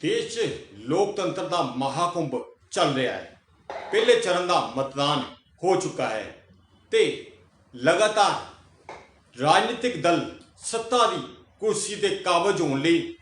ਦੇਸ਼ 'ਚ ਲੋਕਤੰਤਰ ਦਾ ਮਹਾਕੁੰਭ ਚੱਲ ਰਿਹਾ ਹੈ। ਪਹਿਲੇ ਚਰਨ ਦਾ ਮਤਦਾਨ ਹੋ ਚੁੱਕਾ ਹੈ ਤੇ ਲਗਾਤਾਰ ਰਾਜਨੀਤਿਕ ਦਲ ਸੱਤਾ ਦੀ ਕੁਰਸੀ ਤੇ ਕਾਬਜ ਹੋਣ ਲਈ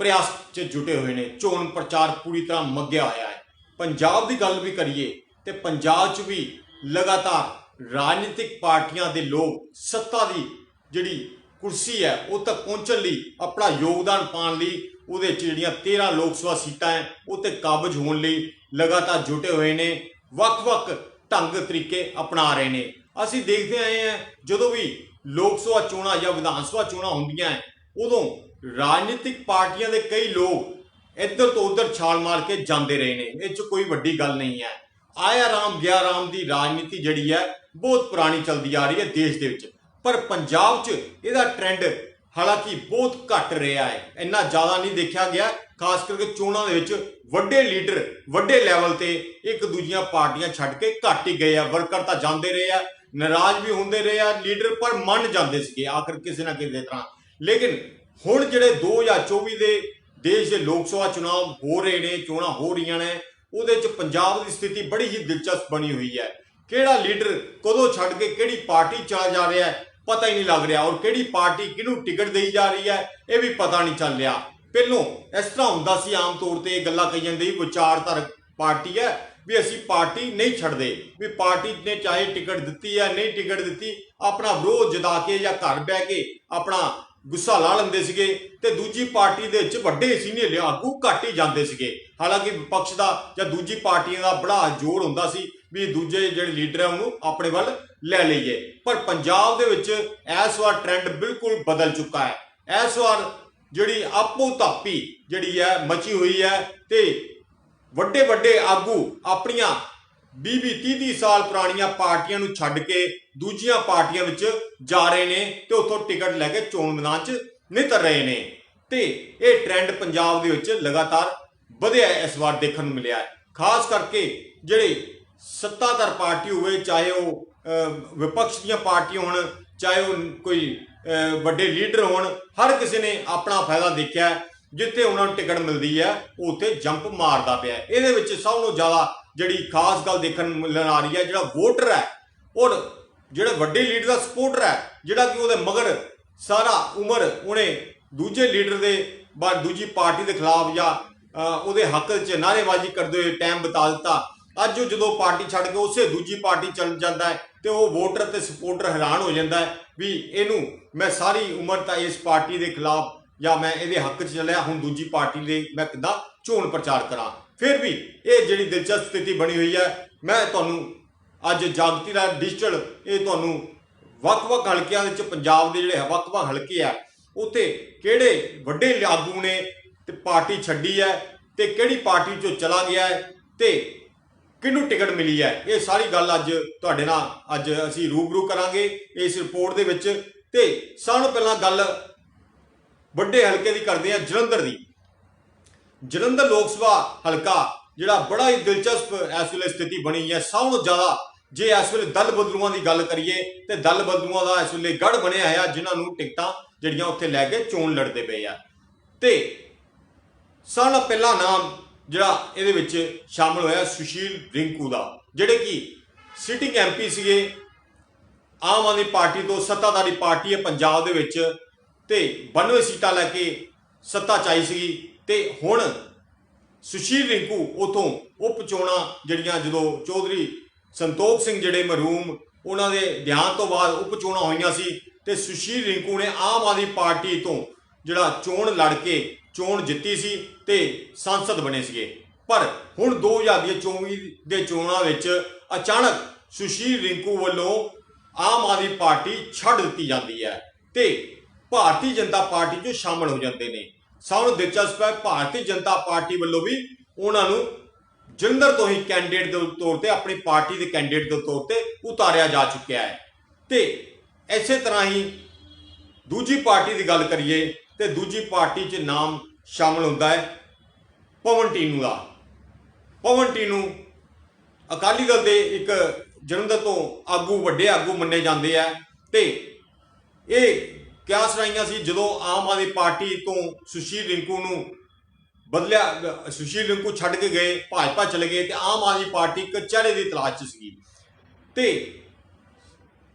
ਪ੍ਰਯਾਸ 'ਚ ਜੁਟੇ ਹੋਏ ਨੇ। ਚੋਣ ਪ੍ਰਚਾਰ ਪੂਰੀ ਤਰ੍ਹਾਂ ਮੱਗਿਆ ਹੋਇਆ ਹੈ। ਪੰਜਾਬ ਦੀ ਗੱਲ ਵੀ ਕਰੀਏ ਤੇ ਪੰਜਾਬ 'ਚ ਵੀ ਲਗਾਤਾਰ ਰਾਜਨੀਤਿਕ ਪਾਰਟੀਆਂ ਦੇ ਲੋਕ ਸੱਤਾ ਦੀ ਜਿਹੜੀ ਕੁਰਸੀ ਹੈ, ਉਹ ਤੱਕ ਪਹੁੰਚਣ ਲਈ ਆਪਣਾ ਯੋਗਦਾਨ ਪਾਉਣ ਲਈ ਉਹਦੇ 'ਚ ਜਿਹੜੀਆਂ 13 ਲੋਕ ਸਭਾ ਸੀਟਾਂ ਹੈ ਉਹ ਤੇ ਕਾਬਜ ਹੋਣ ਲਈ ਲਗਾਤਾਰ ਜੁਟੇ ਹੋਏ ਨੇ ਵੱਖ-ਵੱਖ ਢੰਗ ਤਰੀਕੇ ਅਪਣਾ ਰਹੇ ਨੇ। ਅਸੀਂ ਦੇਖਦੇ ਆਏ ਹਾਂ ਜਦੋਂ ਵੀ ਲੋਕ ਸਭਾ ਚੋਣਾਂ ਜਾਂ ਵਿਧਾਨ ਸਭਾ ਚੋਣਾਂ ਹੁੰਦੀਆਂ ਹੈ, ਉਦੋਂ ਰਾਜਨੀਤਿਕ ਪਾਰਟੀਆਂ ਦੇ ਕਈ ਲੋਕ ਇੱਧਰ ਤੋਂ ਉੱਧਰ ਛਾਲ ਮਾਰ ਕੇ ਜਾਂਦੇ ਰਹੇ ਨੇ। ਇਹ 'ਚ ਕੋਈ ਵੱਡੀ ਗੱਲ ਨਹੀਂ ਹੈ ਆਇਆ ਰਾਮ ਗਿਆ ਰਾਮ ਦੀ ਰਾਜਨੀਤੀ ਜਿਹੜੀ ਹੈ ਬਹੁਤ ਪੁਰਾਣੀ ਚੱਲਦੀ ਆ ਰਹੀ ਹੈ ਦੇਸ਼ ਦੇ ਵਿੱਚ। ਪਰ ਪੰਜਾਬ 'ਚ ਇਹਦਾ ਟ੍ਰੈਂਡ ਹਾਲਾਂਕਿ ਬਹੁਤ ਘਟ ਰਿਹਾ ਹੈ। ਇੰਨਾ ਜ਼ਿਆਦਾ ਨਹੀਂ ਦੇਖਿਆ ਗਿਆ, ਖਾਸ ਕਰਕੇ ਚੋਣਾਂ ਦੇ ਵਿੱਚ ਵੱਡੇ ਲੀਡਰ, ਵੱਡੇ ਲੈਵਲ ਤੇ ਇੱਕ ਦੂਜੀਆਂ ਪਾਰਟੀਆਂ ਛੱਡ ਕੇ ਘੱਟ ਹੀ ਗਏ ਆ। ਵਰਕਰ ਤਾਂ ਜਾਂਦੇ ਰਹੇ ਆ, ਨਾਰਾਜ਼ ਵੀ ਹੁੰਦੇ ਰਹੇ ਆ, ਲੀਡਰ ਪਰ ਮੰਨ ਜਾਂਦੇ ਸੀਗੇ, ਆਖਰ ਕਿਸੇ ਨਾ ਕਿਸੇ ਤਰ੍ਹਾਂ। ਲੇਕਿਨ ਹੁਣ ਜਿਹੜੇ 2024 ਦੇ ਦੇਸ਼ ਦੇ ਲੋਕ ਸਭਾ ਚੁਣਾਵ ਹੋ ਰਹੇ ਨੇ, ਚੋਣਾਂ ਹੋ ਰਹੀਆਂ ਨੇ, ਉਹਦੇ ਚ ਪੰਜਾਬ ਦੀ ਸਥਿਤੀ ਬੜੀ ਹੀ ਦਿਲਚਸਪ ਬਣੀ ਹੋਈ ਹੈ। ਕਿਹੜਾ ਲੀਡਰ ਕਦੋਂ ਛੱਡ ਕੇ ਕਿਹੜੀ ਪਾਰਟੀ ਚਲਾ ਜਾ ਰਿਹਾ ਹੈ ਪਤਾ ਹੀ ਨਹੀਂ ਲੱਗ ਰਿਹਾ ਔਰ ਕਿਹੜੀ ਪਾਰਟੀ ਕਿਹਨੂੰ ਟਿਕਟ ਦੇਈ ਜਾ ਰਹੀ ਹੈ ਇਹ ਵੀ ਪਤਾ ਨਹੀਂ ਚੱਲ ਰਿਹਾ। ਪਹਿਲੋਂ ਇਸ ਤਰ੍ਹਾਂ ਹੁੰਦਾ ਸੀ ਆਮ ਤੌਰ ਤੇ ਇਹ ਗੱਲਾਂ ਕਹੀ ਜਾਂਦੀ ਸੀ, ਵਿਚਾਰਧਾਰਕ ਪਾਰਟੀ ਹੈ ਵੀ ਅਸੀਂ ਪਾਰਟੀ ਨਹੀਂ ਛੱਡਦੇ ਵੀ ਪਾਰਟੀ ਨੇ ਚਾਹੇ ਟਿਕਟ ਦਿੱਤੀ ਹੈ ਨਹੀਂ ਟਿਕਟ ਦਿੱਤੀ ਆਪਣਾ ਵਿਰੋਧ ਜਤਾ ਕੇ ਜਾਂ ਘਰ ਬਹਿ ਕੇ ਆਪਣਾ ਗੁੱਸਾ ਲਾ ਲੈਂਦੇ ਸੀਗੇ ਤੇ ਦੂਜੀ ਪਾਰਟੀ ਦੇ ਵਿੱਚ ਵੱਡੇ ਸੀਨੀਅਰ ਆਗੂ ਘੱਟ ਹੀ ਜਾਂਦੇ ਸੀਗੇ। ਹਾਲਾਂਕਿ ਵਿਪਕਸ਼ ਦਾ ਜਾਂ ਦੂਜੀ ਪਾਰਟੀਆਂ ਦਾ ਬੜਾ ਜ਼ੋਰ ਹੁੰਦਾ ਸੀ ਵੀ ਦੂਜੇ ਜਿਹੜੇ ਲੀਡਰ ਹੈ ਉਹਨੂੰ ਆਪਣੇ ਵੱਲ ਲੈ ਲਈਏ ਪਰ ਪੰਜਾਬ ਦੇ ਵਿੱਚ ਇਸ ਵਾਰ ਟ੍ਰੈਂਡ ਬਿਲਕੁਲ ਬਦਲ ਚੁੱਕਾ ਹੈ। ਇਸ ਵਾਰ ਜਿਹੜੀ ਆਪੋ ਧਾਪੀ ਜਿਹੜੀ ਹੈ, ਮਚੀ ਹੋਈ ਹੈ ਤੇ ਵੱਡੇ ਵੱਡੇ ਆਗੂ ਆਪਣੀਆਂ 20 20 30 30 ਸਾਲ ਪੁਰਾਣੀਆਂ ਪਾਰਟੀਆਂ ਨੂੰ ਛੱਡ ਕੇ ਦੂਜੀਆਂ ਪਾਰਟੀਆਂ ਵਿੱਚ ਜਾ ਰਹੇ ਨੇ ਤੇ ਉੱਥੋਂ ਟਿਕਟ ਲੈ ਕੇ ਚੋਣ ਮੈਦਾਨ 'ਚ ਨਿਤਰ ਰਹੇ ਨੇ। ਤੇ ਇਹ ਟ੍ਰੈਂਡ ਪੰਜਾਬ ਦੇ ਵਿੱਚ ਲਗਾਤਾਰ ਵਧਿਆ ਇਸ ਵਾਰ ਦੇਖਣ ਨੂੰ ਮਿਲਿਆ ਹੈ। ਖਾਸ ਕਰਕੇ ਜਿਹੜੇ ਸੱਤਾਧਰ ਪਾਰਟੀ ਹੋਵੇ, ਚਾਹੇ ਉਹ ਵਿਪਕਸ਼ ਦੀਆਂ ਪਾਰਟੀਆਂ ਹੋਣ, ਚਾਹੇ ਉਹ ਕੋਈ ਵੱਡੇ ਲੀਡਰ ਹੋਣ, ਹਰ ਕਿਸੇ ਨੇ ਆਪਣਾ ਫਾਇਦਾ ਦੇਖਿਆ ਜਿੱਥੇ ਉਹਨਾਂ ਨੂੰ ਟਿਕਟ ਮਿਲਦੀ ਹੈ, ਉਹ ਉੱਥੇ ਜੰਪ ਮਾਰਦਾ ਪਿਆ ਇਹਦੇ ਵਿੱਚ ਸਭ ਤੋਂ ਜ਼ਿਆਦਾ ਜਿਹੜੀ ਖਾਸ ਗੱਲ ਦੇਖਣ ਨੂੰ ਮਿਲਣ ਆ ਰਹੀ ਹੈ, ਜਿਹੜਾ ਵੋਟਰ ਹੈ, ਔਰ ਜਿਹੜਾ ਵੱਡੇ ਲੀਡਰ ਦਾ ਸਪੋਰਟਰ ਹੈ, ਜਿਹੜਾ ਕਿ ਉਹਦੇ ਮਗਰ ਸਾਰਾ ਉਮਰ ਉਹਨੇ ਦੂਜੇ ਲੀਡਰ ਦੇ ਬਾਅਦ ਦੂਜੀ ਪਾਰਟੀ ਦੇ ਖਿਲਾਫ ਜਾਂ ਉਹਦੇ ਹੱਕ 'ਚ ਨਾਅਰੇਬਾਜ਼ੀ ਕਰਦੇ ਹੋਏ ਟਾਈਮ ਬਿਤਾ ਦਿੱਤਾ। ਅੱਜ ਉਹ ਜਦੋਂ ਪਾਰਟੀ ਛੱਡ ਕੇ ਉਸੇ ਦੂਜੀ ਪਾਰਟੀ ਚਲ ਜਾਂਦਾ ਹੈ ਤੇ ਉਹ ਵੋਟਰ ਤੇ ਸਪੋਰਟਰ ਹੈਰਾਨ ਹੋ ਜਾਂਦਾ ਹੈ ਵੀ ਇਹਨੂੰ ਮੈਂ ਸਾਰੀ ਉਮਰ ਤਾਂ ਇਸ ਪਾਰਟੀ ਦੇ ਖਿਲਾਫ ਜਾਂ ਮੈਂ ਇਹਦੇ ਹੱਕ 'ਚ ਚੱਲਿਆ, ਹੁਣ ਦੂਜੀ ਪਾਰਟੀ ਦੇ ਮੈਂ ਕਿੱਦਾਂ ਚੋਣ ਪ੍ਰਚਾਰ ਕਰਾਂ? ਫਿਰ ਵੀ ਇਹ ਜਿਹੜੀ ਦਿਲਚਸਪ ਸਥਿਤੀ ਬਣੀ ਹੋਈ ਹੈ, ਮੈਂ ਤੁਹਾਨੂੰ ਅੱਜ ਜਾਗਤੀ ਦਾ ਡਿਜੀਟਲ, ਇਹ ਤੁਹਾਨੂੰ ਵੱਖ-ਵੱਖ ਹਲਕਿਆਂ ਵਿੱਚ ਪੰਜਾਬ ਦੇ ਜਿਹੜੇ ਵੱਖ-ਵੱਖ ਹਲਕੇ ਆ, ਉੱਥੇ ਕਿਹੜੇ ਵੱਡੇ ਆਗੂ ਨੇ ਤੇ ਪਾਰਟੀ ਛੱਡੀ ਹੈ ਤੇ ਕਿਹੜੀ ਪਾਰਟੀ ਚੋਂ ਚਲਾ ਗਿਆ ਹੈ ਤੇ ਕਿਹਨੂੰ ਟਿਕਟ ਮਿਲੀ ਹੈ? ਇਹ ਸਾਰੀ ਗੱਲ ਅੱਜ ਤੁਹਾਡੇ ਨਾਲ ਅੱਜ ਅਸੀਂ ਰੂਬਰੂ ਕਰਾਂਗੇ ਇਸ ਰਿਪੋਰਟ ਦੇ ਵਿੱਚ। ਤੇ ਸਭ ਤੋਂ ਪਹਿਲਾਂ ਗੱਲ ਵੱਡੇ ਹਲਕੇ ਦੀ ਕਰਦੇ ਆ ਜਲੰਧਰ ਦੀ। ਜਲੰਧਰ ਲੋਕ ਸਭਾ ਹਲਕਾ ਜਿਹੜਾ ਬੜਾ ਹੀ ਦਿਲਚਸਪ ਇਸ ਵੇਲੇ ਸਥਿਤੀ ਬਣੀ ਹੈ। ਸਭ ਤੋਂ ਜ਼ਿਆਦਾ ਜੇ ਇਸ ਵੇਲੇ ਦਲ ਬਦਲੂਆਂ ਦੀ ਗੱਲ ਕਰੀਏ, ਤੇ ਦਲ ਬਦਲੂਆਂ ਦਾ ਇਸ ਵੇਲੇ ਗੜ ਬਣਿਆ ਹੈ ਜਿਨ੍ਹਾਂ ਨੂੰ ਟਿਕਟਾਂ ਜਿਹੜੀਆਂ ਉੱਥੇ ਲੈ ਕੇ ਚੋਣ ਲੜਦੇ ਪਏ ਆ। ਤੇ ਸਾਰਿਆਂ ਨਾਲੋਂ ਪਹਿਲਾ ਨਾਮ ਜਿਹੜਾ ਇਹਦੇ ਵਿੱਚ ਸ਼ਾਮਲ ਹੋਇਆ ਸੁਸ਼ੀਲ ਰਿੰਕੂ ਦਾ, ਜਿਹੜੇ ਕਿ ਸਿਟਿੰਗ ਐਮਪੀ ਸੀਗੇ, ਆਮ ਆਦਮੀ ਪਾਰਟੀ ਤੋਂ ਸੱਤਾਧਾਰੀ ਪਾਰਟੀ ਹੈ ਪੰਜਾਬ ਦੇ ਵਿੱਚ, ਤੇ 92 ਸੀਟਾਂ ਲੈ ਕੇ ਸੱਤਾ ਚਾਈ ਸੀਗੀ, ਤੇ ਹੁਣ ਸੁਸ਼ੀਲ ਰਿੰਕੂ ਉਥੋਂ ਉਪ ਚੋਣਾਂ ਜਿਹੜੀਆਂ ਜਦੋਂ ਚੌਧਰੀ ਸੰਤੋਖ ਸਿੰਘ ਜਿਹੜੇ ਮਰਹੂਮ, ਉਹਨਾਂ ਦੇ ਦੇਹਾਂਤ ਤੋਂ ਬਾਅਦ ਉਪ ਚੋਣਾਂ ਹੋਈਆਂ ਸੀ, ਤੇ ਸੁਸ਼ੀਲ ਰਿੰਕੂ ਨੇ ਆਮ ਆਦਮੀ ਪਾਰਟੀ ਤੋਂ ਜਿਹੜਾ ਚੋਣ ਲੜ ਕੇ ਚੋਣ ਜਿੱਤੀ ਸੀ ਤੇ ਸੰਸਦ ਬਣੇ ਸੀਗੇ। ਪਰ ਹੁਣ 2024 ਦੇ ਚੋਣਾਂ ਵਿੱਚ ਅਚਾਨਕ ਸੁਸ਼ੀਲ ਰਿੰਕੂ ਵੱਲੋਂ ਆਮ ਆਦਮੀ ਪਾਰਟੀ ਛੱਡ ਦਿੱਤੀ ਜਾਂਦੀ ਹੈ ਤੇ ਭਾਰਤੀ ਜਨਤਾ ਪਾਰਟੀ 'ਚ ਸ਼ਾਮਲ ਹੋ ਜਾਂਦੇ ਨੇ। ਸਭ ਨੂੰ ਦਿਲਚਸਪ ਹੈ, ਭਾਰਤੀ ਜਨਤਾ ਪਾਰਟੀ ਵੱਲੋਂ ਵੀ ਉਹਨਾਂ ਨੂੰ ਜਲੰਧਰ ਤੋਂ ਹੀ ਕੈਂਡੀਡੇਟ ਦੇ ਤੌਰ ਤੇ, ਆਪਣੀ ਪਾਰਟੀ ਦੇ ਕੈਂਡੀਡੇਟ ਦੇ ਤੌਰ ਤੇ ਉਤਾਰਿਆ ਜਾ ਚੁੱਕਿਆ ਹੈ। ਤੇ ਇਸੇ ਤਰ੍ਹਾਂ ਹੀ ਦੂਜੀ ਪਾਰਟੀ ਦੀ ਗੱਲ ਕਰੀਏ ਤੇ ਦੂਜੀ ਪਾਰਟੀ 'ਚ ਨਾਮ ਸ਼ਾਮਲ ਹੁੰਦਾ ਹੈ। ਪਵਨ ਟੀਨੂ ਦਾ। ਪਵਨ ਟੀਨੂ ਅਕਾਲੀ ਦਲ ਦੇ ਇੱਕ ਜਲੰਧਰ ਤੋਂ ਆਗੂ, ਵੱਡੇ ਆਗੂ ਮੰਨੇ ਜਾਂਦੇ ਆ ਤੇ ਇਹ ਕਿਆਸ ਰਾਈਆਂ ਸੀ ਜਦੋਂ ਆਮ ਆਦਮੀ ਪਾਰਟੀ ਤੋਂ ਸੁਸ਼ੀਲ ਰਿੰਕੂ ਨੂੰ ਬਦਲਿਆ, ਸੁਸ਼ੀਲ ਰਿੰਕੂ ਛੱਡ ਕੇ ਗਏ, ਭਾਜਪਾ ਚਲੇ ਗਏ ਤੇ ਆਮ ਆਦਮੀ ਪਾਰਟੀ ਇੱਕ ਚਿਹਰੇ ਦੀ ਤਲਾਸ਼ 'ਚ ਸੀਗੀ। ਤੇ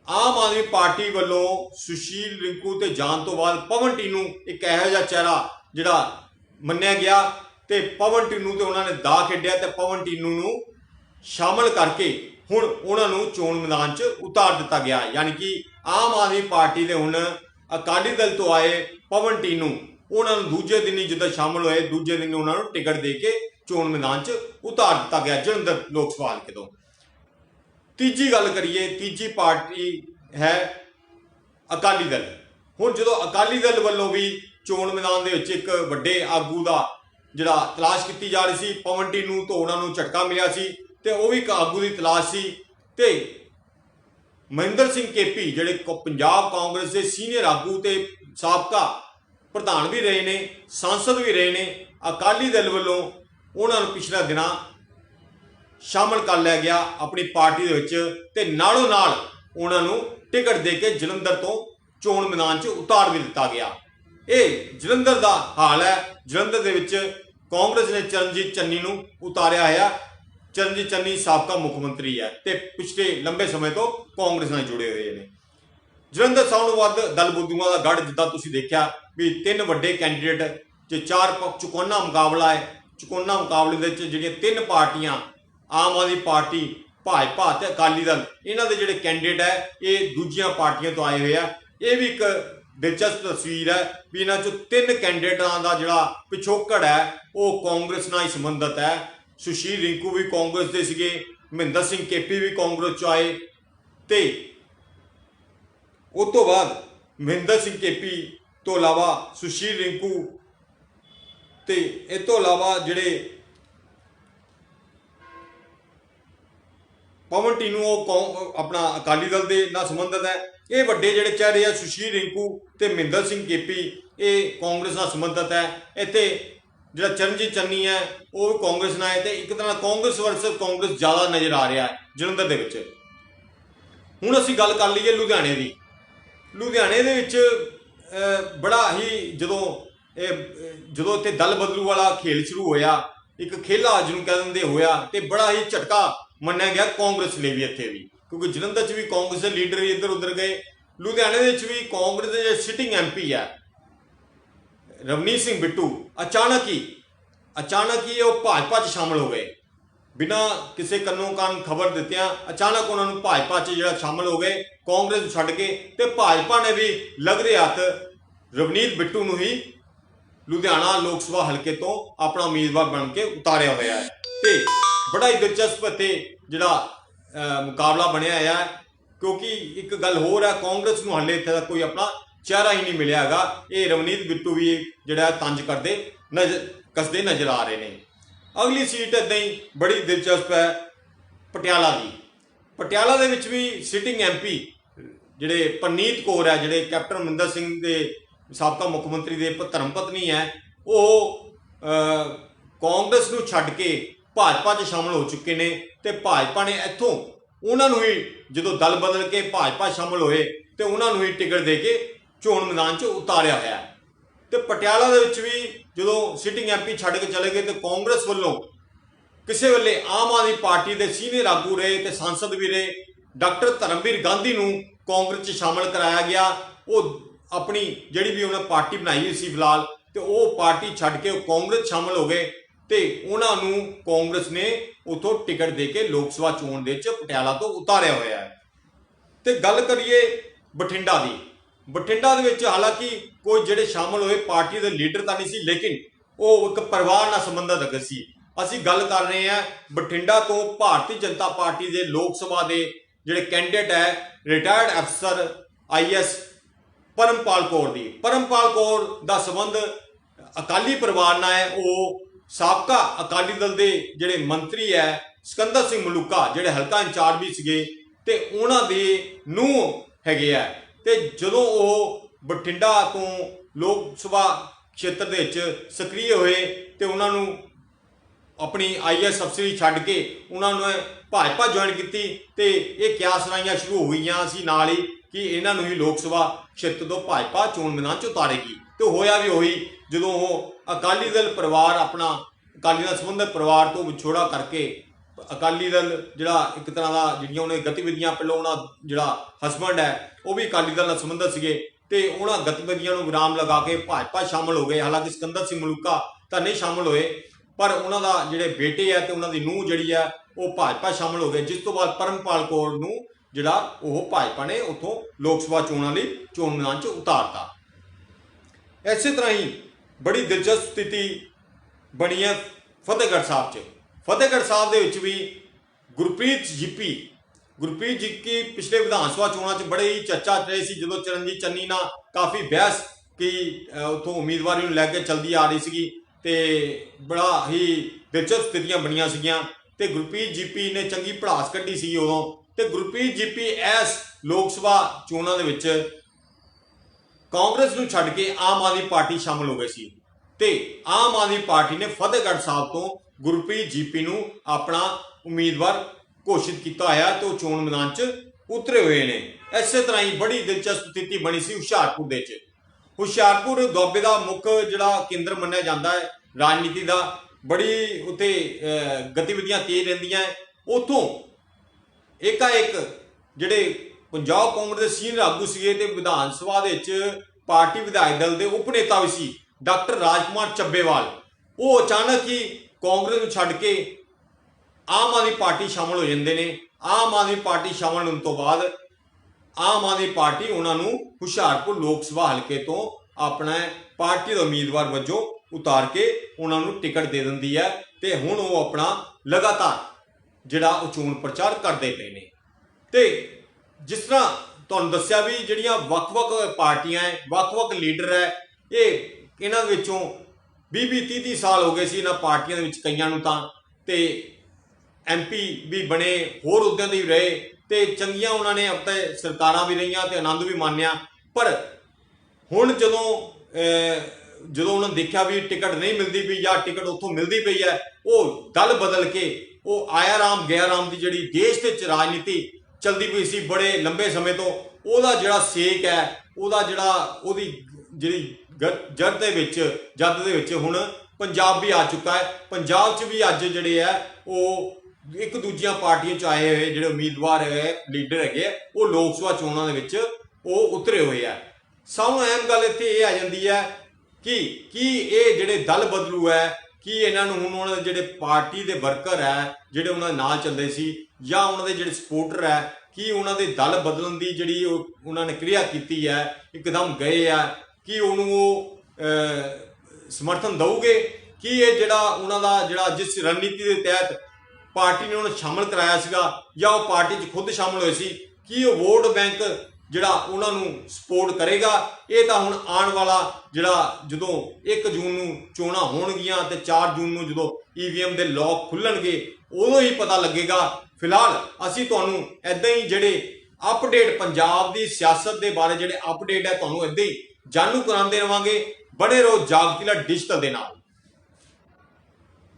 ਆਮ ਆਦਮੀ ਪਾਰਟੀ ਵੱਲੋਂ ਸੁਸ਼ੀਲ ਰਿੰਕੂ ਤੇ ਜਾਣ ਤੋਂ ਬਾਅਦ ਪਵਨ ਟੀਨੂ ਇੱਕ ਇਹੋ ਜਿਹਾ ਚਿਹਰਾ ਜਿਹੜਾ ਮੰਨਿਆ ਗਿਆ ਤੇ ਪਵਨ ਟੀਨੂ ਤੇ ਉਹਨਾਂ ਨੇ ਦਾ ਖੇਡਿਆ ਤੇ ਪਵਨ ਟੀਨੂ ਨੂੰ ਸ਼ਾਮਲ ਕਰਕੇ ਹੁਣ ਉਹਨਾਂ ਨੂੰ ਚੋਣ ਮੈਦਾਨ 'ਚ ਉਤਾਰ ਦਿੱਤਾ ਗਿਆ। ਯਾਨੀ ਕਿ ਆਮ ਆਦਮੀ ਪਾਰਟੀ ਦੇ ਹੁਣ ਅਕਾਲੀ ਦਲ ਤੋਂ ਆਏ ਪਵਨ ਟੀਨੂ, ਉਹਨਾਂ ਨੂੰ ਦੂਜੇ ਦਿਨ ਹੀ ਜਦੋਂ ਸ਼ਾਮਲ ਹੋਏ, ਦੂਜੇ ਦਿਨ ਉਹਨਾਂ ਨੂੰ ਟਿਕਟ ਦੇ ਕੇ ਚੋਣ ਮੈਦਾਨ 'ਚ ਉਤਾਰ ਦਿੱਤਾ ਗਿਆ ਜਲੰਧਰ ਲੋਕ ਸਭਾ ਹਲਕੇ ਤੋਂ। ਤੀਜੀ ਗੱਲ ਕਰੀਏ, ਤੀਜੀ ਪਾਰਟੀ ਹੈ ਅਕਾਲੀ ਦਲ। ਹੁਣ ਜਦੋਂ ਅਕਾਲੀ ਦਲ ਵੱਲੋਂ ਵੀ ਚੋਣ ਮੈਦਾਨ ਦੇ ਵਿੱਚ ਇੱਕ ਵੱਡੇ ਆਗੂ ਦਾ ਜਿਹੜਾ ਤਲਾਸ਼ ਕੀਤੀ ਜਾ ਰਹੀ ਸੀ, ਪਵਨ ਟੀਨੂ ਤੋਂ ਉਹਨਾਂ ਨੂੰ ਝਟਕਾ ਮਿਲਿਆ ਸੀ ਤੇ ਉਹ ਵੀ ਇੱਕ ਆਗੂ ਦੀ ਤਲਾਸ਼ ਸੀ ਤੇ ਮਹਿੰਦਰ ਸਿੰਘ ਕੇਪੀ ਜਿਹੜੇ ਕੋ- ਪੰਜਾਬ ਕਾਂਗਰਸ ਦੇ ਸੀਨੀਅਰ ਆਗੂ ਤੇ ਸਾਬਕਾ ਪ੍ਰਧਾਨ ਵੀ ਰਹੇ ਨੇ, ਸੰਸਦ ਵੀ ਰਹੇ ਨੇ, ਅਕਾਲੀ ਦਲ ਵੱਲੋਂ ਉਹਨਾਂ ਨੂੰ ਪਿਛਲਾ ਦਿਨਾਂ ਸ਼ਾਮਲ ਕਰ ਲਿਆ ਗਿਆ ਆਪਣੀ ਪਾਰਟੀ ਦੇ ਵਿੱਚ ਤੇ ਨਾਲੋਂ ਨਾਲ ਉਹਨਾਂ ਨੂੰ ਟਿਕਟ ਦੇ ਕੇ ਜਲੰਧਰ ਤੋਂ ਚੋਣ ਮੈਦਾਨ 'ਚ ਉਤਾਰ ਵੀ ਦਿੱਤਾ ਗਿਆ। ਇਹ ਜਲੰਧਰ ਦਾ ਹਾਲ ਹੈ। ਜਲੰਧਰ ਦੇ ਵਿੱਚ ਕਾਂਗਰਸ ਨੇ ਚਰਨਜੀਤ ਚੰਨੀ ਨੂੰ ਉਤਾਰਿਆ ਹੋਇਆ। ਚਰਨਜੀਤ ਚੰਨੀ ਸਾਬਕਾ ਮੁੱਖ ਮੰਤਰੀ ਹੈ ਤੇ ਪਿਛਲੇ ਲੰਬੇ ਸਮੇਂ ਤੋਂ ਕਾਂਗਰਸ ਨਾਲ ਜੁੜੇ ਹੋਏ ਨੇ। ਜਲੰਧਰ ਸਭ ਤੋਂ ਵੱਧ ਦਲ ਬੁੱਧੂਆਂ ਦਾ ਗੜ ਜਿੱਦਾਂ ਤੁਸੀਂ ਦੇਖਿਆ ਵੀ ਤਿੰਨ ਵੱਡੇ ਕੈਂਡੀਡੇਟ ਤੇ ਚਾਰ ਚੁਕੋਨਾ ਮੁਕਾਬਲਾ ਹੈ। ਚੁਕੋਨਾ ਮੁਕਾਬਲੇ ਦੇ ਵਿੱਚ ਜਿਹੜੀਆਂ ਤਿੰਨ ਪਾਰਟੀਆਂ, ਆਮ ਆਦਮੀ ਪਾਰਟੀ, ਭਾਜਪਾ ਤੇ ਅਕਾਲੀ ਦਲ, ਇਹਨਾਂ ਦੇ ਜਿਹੜੇ ਕੈਂਡੀਡੇਟ ਹੈ, ਇਹ ਦੂਜੀਆਂ ਪਾਰਟੀਆਂ ਤੋਂ ਆਏ ਹੋਏ ਆ। ਇਹ ਵੀ ਇੱਕ ਦਿਲਚਸਪ ਤਸਵੀਰ ਹੈ ਵੀ ਇਹਨਾਂ ਚੋਂ ਤਿੰਨ ਕੈਂਡੀਡੇਟਾਂ ਦਾ ਜਿਹੜਾ ਪਿਛੋਕੜ ਹੈ, ਉਹ ਕਾਂਗਰਸ ਨਾਲ ਹੀ ਸੰਬੰਧਿਤ ਹੈ। ਸੁਸ਼ੀਲ ਰਿੰਕੂ ਵੀ ਕਾਂਗਰਸ ਦੇ ਸੀਗੇ, ਮਹਿੰਦਰ ਸਿੰਘ ਕੇਪੀ ਵੀ ਕਾਂਗਰਸ ਚ ਆਏ ਤੇ ਉਸ ਤੋਂ ਬਾਅਦ ਮਹਿੰਦਰ ਸਿੰਘ ਕੇਪੀ ਤੋਂ ਇਲਾਵਾ ਸੁਸ਼ੀਲ ਰਿੰਕੂ ਤੇ ਇਹ ਤੋਂ ਇਲਾਵਾ ਜਿਹੜੇ ਪਵਨ ਟੀਨੂ, ਉਹ ਕੌਂ- ਆਪਣਾ ਅਕਾਲੀ ਦਲ ਦੇ ਨਾਲ ਸੰਬੰਧਿਤ ਹੈ। ਇਹ ਵੱਡੇ ਜਿਹੜੇ ਚਿਹਰੇ ਆ ਸੁਸ਼ੀਲ ਰਿੰਕੂ ਤੇ ਮਹਿੰਦਰ ਸਿੰਘ ਕੇਪੀ, ਇਹ ਕਾਂਗਰਸ ਨਾਲ ਸੰਬੰਧਿਤ ਹੈ। ਇੱਥੇ ਜਿਹੜਾ ਚਰਨਜੀਤ ਚੰਨੀ ਹੈ, ਉਹ ਵੀ ਕਾਂਗਰਸ ਨਾਲ ਹੈ ਤੇ ਇੱਕ ਤਰ੍ਹਾਂ ਕਾਂਗਰਸ ਵਰਸਸ ਕਾਂਗਰਸ ਜ਼ਿਆਦਾ ਨਜ਼ਰ ਆ ਰਿਹਾ ਹੈ, ਜਲੰਧਰ ਦੇ ਵਿੱਚ। ਹੁਣ ਅਸੀਂ ਗੱਲ ਕਰ ਲਈਏ ਲੁਧਿਆਣੇ ਦੀ। ਲੁਧਿਆਣੇ ਦੇ ਵਿੱਚ ਬੜਾ ਹੀ ਜਦੋਂ ਇਹ, ਜਦੋਂ ਇੱਥੇ ਦਲ ਬਦਲੂ ਵਾਲਾ ਖੇਲ ਸ਼ੁਰੂ ਹੋਇਆ, ਇੱਕ ਖੇਲਾ ਜਿਹਨੂੰ ਕਹਿ ਦਿੰਦੇ ਹੋਇਆ, ਤੇ ਬੜਾ ਹੀ ਝਟਕਾ ਮੰਨਿਆ ਗਿਆ ਕਾਂਗਰਸ ਲਈ ਵੀ ਇੱਥੇ ਵੀ। ਕਿਉਂਕਿ ਜਲੰਧਰ 'ਚ ਵੀ ਕਾਂਗਰਸ ਦੇ ਲੀਡਰ ਵੀ ਇੱਧਰ ਉੱਧਰ ਗਏ, ਲੁਧਿਆਣੇ ਦੇ ਵਿੱਚ ਵੀ ਕਾਂਗਰਸ ਦੇ ਜਿਹੜੇ ਸਿਟਿੰਗ ਐਮਪੀ ਆ, ਰਵਨੀਤ ਸਿੰਘ ਬਿੱਟੂ, ਅਚਾਨਕ ਹੀ ਅਚਾਨਕ ਹੀ ਉਹ ਭਾਜਪਾ 'ਚ ਸ਼ਾਮਲ ਹੋ ਗਏ। ਬਿਨਾ ਕਿਸੇ ਕੰਨੋਂ ਕੰਨ ਖਬਰ ਦਿੱਤਿਆਂ ਅਚਾਨਕ ਉਹਨਾਂ ਨੂੰ ਭਾਜਪਾ 'ਚ ਜਿਹੜਾ ਸ਼ਾਮਲ ਹੋ ਗਏ, ਕਾਂਗਰਸ ਨੂੰ ਛੱਡ ਕੇ ਤੇ ਭਾਜਪਾ ਨੇ ਵੀ ਲੱਗਦੇ ਹੱਥ ਰਵਨੀਤ ਬਿੱਟੂ ਨੂੰ ਹੀ ਲੁਧਿਆਣਾ ਲੋਕ ਸਭਾ ਹਲਕੇ ਤੋਂ ਆਪਣਾ ਉਮੀਦਵਾਰ ਬਣ ਕੇ ਉਤਾਰਿਆ ਹੋਇਆ ਹੈ। ਤੇ ਬੜਾ ਹੀ ਦਿਲਚਸਪ ਅਤੇ ਜਿਹੜਾ ਮੁਕਾਬਲਾ ਬਣਿਆ ਆ। ਕਿਉਂਕਿ ਇੱਕ ਗੱਲ ਹੋਰ ਹੈ ਕਾਂਗਰਸ ਨੂੰ ਹਾਲੇ ਇੱਥੇ ਦਾ ਕੋਈ ਆਪਣਾ ਚਿਹਰਾ ਹੀ ਨਹੀਂ ਮਿਲਿਆ ਹੈਗਾ। ਇਹ ਰਵਨੀਤ ਬਿੱਟੂ ਵੀ ਜਿਹੜਾ ਤੰਜ ਕਰਦੇ ਨਜ਼ਰ ਕਸਦੇ ਨਜ਼ਰ ਆ ਰਹੇ ਨੇ। ਅਗਲੀ ਸੀਟ ਇਦਾਂ ਹੀ ਬੜੀ ਦਿਲਚਸਪ ਹੈ, ਪਟਿਆਲਾ ਦੀ। ਪਟਿਆਲਾ ਦੇ ਵਿੱਚ ਵੀ ਸਿਟਿੰਗ ਐਮਪੀ ਜਿਹੜੇ ਪਰਨੀਤ ਕੌਰ ਹੈ, ਜਿਹੜੇ ਕੈਪਟਨ ਅਮਰਿੰਦਰ ਸਿੰਘ ਦੇ ਸਾਬਕਾ ਮੁੱਖ ਮੰਤਰੀ ਦੇ ਧਰਮ ਪਤਨੀ ਹੈ, ਉਹ ਕਾਂਗਰਸ ਨੂੰ ਛੱਡ ਕੇ ਭਾਜਪਾ 'ਚ ਸ਼ਾਮਲ ਹੋ ਚੁੱਕੇ ਨੇ ਤੇ ਭਾਜਪਾ ਨੇ ਇੱਥੋਂ ਉਹਨਾਂ ਨੂੰ ਹੀ ਜਦੋਂ ਦਲ ਬਦਲ ਕੇ ਭਾਜਪਾ ਸ਼ਾਮਲ ਹੋਏ ਤੇ ਉਹਨਾਂ ਨੂੰ ਹੀ ਟਿਕਟ ਦੇ ਕੇ ਚੋਣ ਮੈਦਾਨ 'ਚ ਉਤਾਰਿਆ ਹੋਇਆ ਹੈ। ਤੇ ਪਟਿਆਲਾ ਦੇ ਵਿੱਚ ਵੀ ਜਦੋਂ ਸਿਟਿੰਗ ਐਮਪੀ ਛੱਡ ਕੇ ਚਲੇ ਗਏ ਤੇ ਕਾਂਗਰਸ ਵੱਲੋਂ ਕਿਸੇ ਵੇਲੇ ਆਮ ਆਦਮੀ ਪਾਰਟੀ ਦੇ ਸੀਨੀਅਰ ਆਗੂ ਰਹੇ ਤੇ ਸੰਸਦ ਵੀ ਰਹੇ, ਡਾਕਟਰ ਧਰਮਵੀਰ ਗਾਂਧੀ ਨੂੰ ਕਾਂਗਰਸ 'ਚ ਸ਼ਾਮਲ ਕਰਾਇਆ ਗਿਆ। ਉਹ ਆਪਣੀ ਜਿਹੜੀ ਵੀ ਉਹਨਾਂ ਪਾਰਟੀ ਬਣਾਈ ਹੋਈ ਸੀ ਫਿਲਹਾਲ ਤੇ ਉਹ ਪਾਰਟੀ ਛੱਡ ਕੇ ਉਹ ਕਾਂਗਰਸ ਸ਼ਾਮਲ ਹੋ ਗਏ। ਤੇ ਉਹਨਾਂ ਨੂੰ ਕਾਂਗਰਸ ਨੇ ਉਥੋਂ ਟਿਕਟ ਦੇ ਕੇ ਲੋਕ ਸਭਾ ਚੋਣ ਦੇ ਵਿੱਚ ਪਟਿਆਲਾ ਤੋਂ ਉਤਾਰਿਆ ਹੋਇਆ ਹੈ। ਤੇ ਗੱਲ ਕਰੀਏ ਬਠਿੰਡਾ ਦੀ। ਬਠਿੰਡਾ ਦੇ ਵਿੱਚ ਹਾਲਾਂਕਿ ਕੋਈ ਜਿਹੜੇ ਸ਼ਾਮਲ ਹੋਏ ਪਾਰਟੀ ਦੇ ਲੀਡਰ ਤਾਂ ਨਹੀਂ ਸੀ, ਲੇਕਿਨ ਉਹ ਇੱਕ ਪਰਿਵਾਰ ਨਾਲ ਸੰਬੰਧਿਤ ਰੱਖੇ ਸੀ। ਅਸੀਂ ਗੱਲ ਕਰ ਰਹੇ ਹਾਂ ਬਠਿੰਡਾ ਤੋਂ ਭਾਰਤੀ ਜਨਤਾ ਪਾਰਟੀ ਦੇ ਲੋਕ ਸਭਾ ਦੇ ਜਿਹੜੇ ਕੈਂਡੀਡੇਟ ਹੈ ਰਿਟਾਇਰਡ ਅਫਸਰ ਆਈਐਸ ਪਰਮਪਾਲ ਕੌਰ ਦੀ। ਪਰਮਪਾਲ ਕੌਰ ਦਾ ਸੰਬੰਧ ਅਕਾਲੀ ਪਰਿਵਾਰ ਨਾਲ ਹੈ, ਉਹ ਸਾਬਕਾ ਅਕਾਲੀ ਦਲ ਦੇ ਜਿਹੜੇ ਮੰਤਰੀ ਹੈ, ਸਿਕੰਦਰ ਸਿੰਘ ਮਲੂਕਾ, ਜਿਹੜੇ ਹਲਕਾ ਇੰਚਾਰਜ ਵੀ ਸੀਗੇ ਤੇ ਉਹਨਾਂ ਦੇ ਨੂੰ ਹੈਗੇ ਆ। ਤੇ ਜਦੋਂ ਉਹ ਬਠਿੰਡਾ ਤੋਂ ਲੋਕ ਸਭਾ ਖੇਤਰ ਦੇ ਵਿੱਚ ਸਕਰੀਏ ਹੋਏ ਤੇ ਉਹਨਾਂ ਨੂੰ ਆਪਣੀ ਆਈਐਸ ਸਬਸਿਡੀ ਛੱਡ ਕੇ ਉਹਨਾਂ ਨੂੰ ਭਾਜਪਾ ਜੁਆਇਨ ਕੀਤੀ ਤੇ ਇਹ ਕਿਆਸ ਰਾਈਆਂ ਸ਼ੁਰੂ ਹੋ ਗਈਆਂ ਸੀ ਨਾਲ ਹੀ ਕਿ ਇਹਨਾਂ ਨੂੰ ਹੀ ਲੋਕ ਸਭਾ ਖੇਤਰ ਤੋਂ ਭਾਜਪਾ ਚੋਣ ਮੈਦਾਨ ਚ ਉਤਾਰੇਗੀ। ਤੇ ਹੋਇਆ ਵੀ ਉਹੀ ਜਦੋਂ ਉਹ ਅਕਾਲੀ ਦਲ ਪਰਿਵਾਰ ਆਪਣਾ, ਅਕਾਲੀ ਨਾਲ ਸੰਬੰਧਿਤ ਪਰਿਵਾਰ ਤੋਂ ਵਿਛੋੜਾ ਕਰਕੇ ਅਕਾਲੀ ਦਲ ਜਿਹੜਾ ਇੱਕ ਤਰ੍ਹਾਂ ਦਾ ਜਿਹੜੀਆਂ ਉਹਨੇ ਗਤੀਵਿਧੀਆਂ ਪਹਿਲਾਂ ਉਹਨਾਂ ਜਿਹੜਾ ਹਸਬੰਡ ਹੈ, ਉਹ ਵੀ ਅਕਾਲੀ ਦਲ ਨਾਲ ਸੰਬੰਧਿਤ ਸੀਗੇ ਤੇ ਉਹਨਾਂ ਗਤੀਵਿਧੀਆਂ ਨੂੰ ਵਿਰਾਮ ਲਗਾ ਕੇ ਭਾਜਪਾ ਸ਼ਾਮਲ ਹੋ ਗਏ। ਹਾਲਾਂਕਿ ਸਿਕੰਦਰ ਸਿੰਘ ਮਲੂਕਾ ਤਾਂ ਨਹੀਂ ਸ਼ਾਮਲ ਹੋਏ, ਪਰ ਉਹਨਾਂ ਦਾ ਜਿਹੜੇ ਬੇਟੇ ਆ ਤੇ ਉਹਨਾਂ ਦੀ ਨੂੰਹ ਜਿਹੜੀ ਆ, ਉਹ ਭਾਜਪਾ ਸ਼ਾਮਲ ਹੋ ਗਏ, ਜਿਸ ਤੋਂ ਬਾਅਦ ਪਰਮਪਾਲ ਕੌਰ ਨੂੰ ਜਿਹੜਾ ਉਹ ਭਾਜਪਾ ਨੇ ਉਥੋਂ ਲੋਕ ਸਭਾ ਚੋਣਾਂ ਲਈ ਚੋਣ ਮੈਦਾਨ 'ਚ ਉਤਾਰਤਾ। ਇਸੇ ਤਰ੍ਹਾਂ ਹੀ ਬੜੀ ਦਿਲਚਸਪ ਸਥਿਤੀ ਬਣੀ ਹੈ ਫਤਿਹਗੜ੍ਹ ਸਾਹਿਬ 'ਚ। ਫਤਿਹਗੜ੍ਹ ਸਾਹਿਬ ਦੇ ਵਿੱਚ ਵੀ ਗੁਰਪ੍ਰੀਤ ਜੀਪੀ, ਗੁਰਪ੍ਰੀਤ ਜੀ ਕੀ ਪਿਛਲੇ ਵਿਧਾਨ ਸਭਾ ਚੋਣਾਂ 'ਚ ਬੜੇ ਹੀ ਚਰਚਾ ਚ ਰਹੇ ਸੀ ਜਦੋਂ ਚਰਨਜੀਤ ਚੰਨੀ ਨਾਲ ਕਾਫੀ ਬਹਿਸ ਕਿ ਉਥੋਂ ਉਮੀਦਵਾਰੀ ਨੂੰ ਲੈ ਕੇ ਚਲਦੀ ਆ ਰਹੀ ਸੀਗੀ ਤੇ ਬੜਾ ਹੀ ਦਿਲਚਸਪ ਸਥਿਤੀਆਂ ਬਣੀਆਂ ਸੀਗੀਆਂ ਤੇ ਗੁਰਪ੍ਰੀਤ ਜੀਪੀ ਨੇ ਚੰਗੀ ਪੜਾਸ ਕੱਢੀ ਸੀ ਉਦੋਂ ਤੇ ਗੁਰਪ੍ਰੀਤ ਜੀਪੀ ਐਸ ਲੋਕ ਸਭਾ ਚੋਣਾਂ ਦੇ ਵਿੱਚ ਕਾਂਗਰਸ ਨੂੰ ਛੱਡ ਕੇ ਆਮ ਆਦਮੀ ਪਾਰਟੀ ਸ਼ਾਮਲ ਹੋ ਗਈ ਸੀ। ਤੇ ਆਮ ਆਦਮੀ ਪਾਰਟੀ ਨੇ ਫਤਿਹਗੜ੍ਹ ਸਾਹਿਬ ਤੋਂ ਗੁਰਪ੍ਰੀਤ ਜੀਪੀ ਨੂੰ ਆਪਣਾ ਉਮੀਦਵਾਰ ਘੋਸ਼ਿਤ ਕੀਤਾ ਹੋਇਆ ਤੇ ਉਹ ਚੋਣ ਮੈਦਾਨ 'ਚ ਉਤਰੇ ਹੋਏ ਨੇ। ਇਸੇ ਤਰ੍ਹਾਂ ਹੀ ਬੜੀ ਦਿਲਚਸਪ ਸਥਿਤੀ ਬਣੀ ਸੀ ਹੁਸ਼ਿਆਰਪੁਰ ਦੇ 'ਚ। ਹੁਸ਼ਿਆਰਪੁਰ ਦੁਆਬੇ ਦਾ ਮੁੱਖ ਜਿਹੜਾ ਕੇਂਦਰ ਮੰਨਿਆ ਜਾਂਦਾ ਹੈ, ਰਾਜਨੀਤੀ ਦਾ, ਬੜੀ ਉਤੇ ਗਤੀਵਿਧੀਆਂ ਤੇਜ਼ ਰਹਿੰਦੀਆਂ ਹੈ। ਉੱਥੋਂ ਇੱਕ ਜਿਹੜੇ ਪੰਜਾਬ ਕਾਂਗਰਸ ਦੇ ਸੀਨੀਅਰ ਆਗੂ ਸੀਗੇ ਤੇ ਵਿਧਾਨ ਸਭਾ ਦੇ ਵਿੱਚ ਪਾਰਟੀ ਵਿਧਾਇਕ ਦਲ ਦੇ ਉਪ ਨੇਤਾ ਵੀ ਸੀ, ਡਾਕਟਰ ਰਾਜਕੁਮਾਰ ਚੱਬੇਵਾਲ। ਉਹ ਅਚਾਨਕ ਹੀ ਕਾਂਗਰਸ ਨੂੰ ਛੱਡ ਕੇ ਆਮ ਆਦਮੀ ਪਾਰਟੀ ਸ਼ਾਮਲ ਹੋ ਜਾਂਦੇ ਨੇ। ਆਮ ਆਦਮੀ ਪਾਰਟੀ ਸ਼ਾਮਲ ਹੋਣ ਤੋਂ ਬਾਅਦ ਆਮ ਆਦਮੀ ਪਾਰਟੀ ਉਹਨਾਂ ਨੂੰ ਹੁਸ਼ਿਆਰਪੁਰ ਲੋਕ ਸਭਾ ਹਲਕੇ ਤੋਂ ਆਪਣਾ ਪਾਰਟੀ ਦਾ ਉਮੀਦਵਾਰ ਵਜੋਂ ਉਤਾਰ ਕੇ ਉਹਨਾਂ ਨੂੰ ਟਿਕਟ ਦੇ ਦਿੰਦੀ ਹੈ ਤੇ ਹੁਣ ਉਹ ਆਪਣਾ ਲਗਾਤਾਰ ਜਿਹੜਾ ਉਹ ਚੋਣ ਪ੍ਰਚਾਰ ਕਰਦੇ ਪਏ ਨੇ। ਤੇ ਜਿਸ ਤਰ੍ਹਾਂ ਤੁਹਾਨੂੰ ਦੱਸਿਆ ਵੀ ਜਿਹੜੀਆਂ ਵੱਖ-ਵੱਖ ਪਾਰਟੀਆਂ ਹੈ ਵੱਖ-ਵੱਖ ਲੀਡਰ ਹੈ ਇਹ ਇਹਨਾਂ ਵਿੱਚੋਂ 20-20 30-30 ਸਾਲ ਹੋ ਗਏ ਸੀ ਇਹਨਾਂ ਪਾਰਟੀਆਂ ਦੇ ਵਿੱਚ ਕਈਆਂ ਨੂੰ ਤਾਂ, ਤੇ ਐਮਪੀ ਵੀ ਬਣੇ, ਹੋਰ ਅਹੁਦਿਆਂ ਦੇ ਰਹੇ, ਤੇ ਚੰਗੀਆਂ ਉਹਨਾਂ ਨੇ ਆਪਣੇ ਸਰਕਾਰਾਂ ਵੀ ਰਹੀਆਂ ਤੇ ਆਨੰਦ ਵੀ ਮਾਣਿਆ। ਪਰ ਹੁਣ ਜਦੋਂ ਜਦੋਂ ਉਹਨਾਂ ਨੇ ਦੇਖਿਆ ਵੀ ਟਿਕਟ ਨਹੀਂ ਮਿਲਦੀ ਪਈ ਜਾਂ ਟਿਕਟ ਉੱਥੋਂ ਮਿਲਦੀ ਪਈ ਹੈ ਉਹ ਦਲ ਬਦਲ ਕੇ ਉਹ ਆਇਆ ਰਾਮ, ਗਿਆ ਰਾਮ ਦੀ ਜਿਹੜੀ ਦੇਸ਼ ਦੇ ਵਿੱਚ ਰਾਜਨੀਤੀ ਚਲਦੀ ਪਈ ਸੀ ਬੜੇ ਲੰਬੇ ਸਮੇਂ ਤੋਂ। ਉਹਦਾ ਜਿਹੜਾ ਸੇਕ ਹੈ ਉਹਦਾ ਜਿਹੜਾ ਉਹਦੀ ਜਿਹੜੀ ਜੜ ਦੇ ਵਿੱਚ ਜਦ ਦੇ ਵਿੱਚ ਹੁਣ ਪੰਜਾਬ ਵੀ ਆ ਚੁੱਕਾ ਹੈ। ਪੰਜਾਬ 'ਚ ਵੀ ਅੱਜ ਜਿਹੜੇ ਆ ਉਹ ਇੱਕ ਦੂਜੀਆਂ ਪਾਰਟੀਆਂ 'ਚ ਆਏ ਹੋਏ ਜਿਹੜੇ ਉਮੀਦਵਾਰ ਹੈ ਲੀਡਰ ਹੈਗੇ ਆ, ਉਹ ਲੋਕ ਸਭਾ ਚੋਣਾਂ ਦੇ ਵਿੱਚ ਉਹ ਉਤਰੇ ਹੋਏ ਆ। ਸਭ ਨੂੰ ਅਹਿਮ ਗੱਲ ਇੱਥੇ ਇਹ ਆ ਜਾਂਦੀ ਹੈ ਕਿ ਕੀ ਇਹ ਜਿਹੜੇ ਦਲ ਬਦਲੂ ਹੈ ਕੀ ਇਹਨਾਂ ਨੂੰ ਹੁਣ ਉਹਨਾਂ ਦੇ ਜਿਹੜੇ ਪਾਰਟੀ ਦੇ ਵਰਕਰ ਹੈ ਜਿਹੜੇ ਉਹਨਾਂ ਦੇ ਨਾਲ ਚੱਲਦੇ ਸੀ ਜਾਂ ਉਹਨਾਂ ਦੇ ਜਿਹੜੇ ਸਪੋਰਟਰ ਹੈ, ਕੀ ਉਹਨਾਂ ਦੇ ਦਲ ਬਦਲਣ ਦੀ ਜਿਹੜੀ ਉਹ ਉਹਨਾਂ ਨੇ ਕਿਰਿਆ ਕੀਤੀ ਹੈ, ਇੱਕਦਮ ਗਏ ਆ, ਕੀ ਉਹਨੂੰ ਉਹ ਸਮਰਥਨ ਦਊਗੇ? ਕੀ ਇਹ ਜਿਹੜਾ ਉਹਨਾਂ ਦਾ ਜਿਹੜਾ ਜਿਸ ਰਣਨੀਤੀ ਦੇ ਤਹਿਤ ਪਾਰਟੀ ਨੇ ਉਹਨੂੰ ਨੂੰ ਸ਼ਾਮਲ ਕਰਾਇਆ ਸੀਗਾ ਜਾਂ ਉਹ ਪਾਰਟੀ 'ਚ ਖੁਦ ਸ਼ਾਮਲ ਹੋਏ ਸੀ, ਕੀ ਉਹ ਵੋਟ ਬੈਂਕ ਜਿਹੜਾ ਉਹਨਾਂ ਨੂੰ ਸਪੋਰਟ ਕਰੇਗਾ? ਇਹ ਤਾਂ ਹੁਣ ਆਉਣ ਵਾਲਾ ਜਿਹੜਾ ਜਦੋਂ 1 ਜੂਨ ਨੂੰ ਚੋਣਾਂ ਹੋਣਗੀਆਂ ਤੇ 4 ਜੂਨ ਨੂੰ ਜਦੋਂ ਈਵੀਐਮ ਦੇ ਲੋਕ ਖੁੱਲਣਗੇ ਉਦੋਂ ਹੀ ਪਤਾ ਲੱਗੇਗਾ। ਫਿਲਹਾਲ ਅਸੀਂ ਤੁਹਾਨੂੰ ਐਦਾਂ ਹੀ ਜਿਹੜੇ ਅਪਡੇਟ ਪੰਜਾਬ ਦੀ ਸਿਆਸਤ ਦੇ ਬਾਰੇ ਜਿਹੜੇ ਅਪਡੇਟ ਹੈ, ਤੁਹਾਨੂੰ ਐਦਾਂ ਹੀ ਜਾਣੂ ਕਰਾਉਂਦੇ ਰਵਾਂਗੇ। ਬੜੇ ਰਹੋ ਜਾਗਤੀਲਾ ਡਿਜੀਟਲ ਦੇ ਨਾਲ।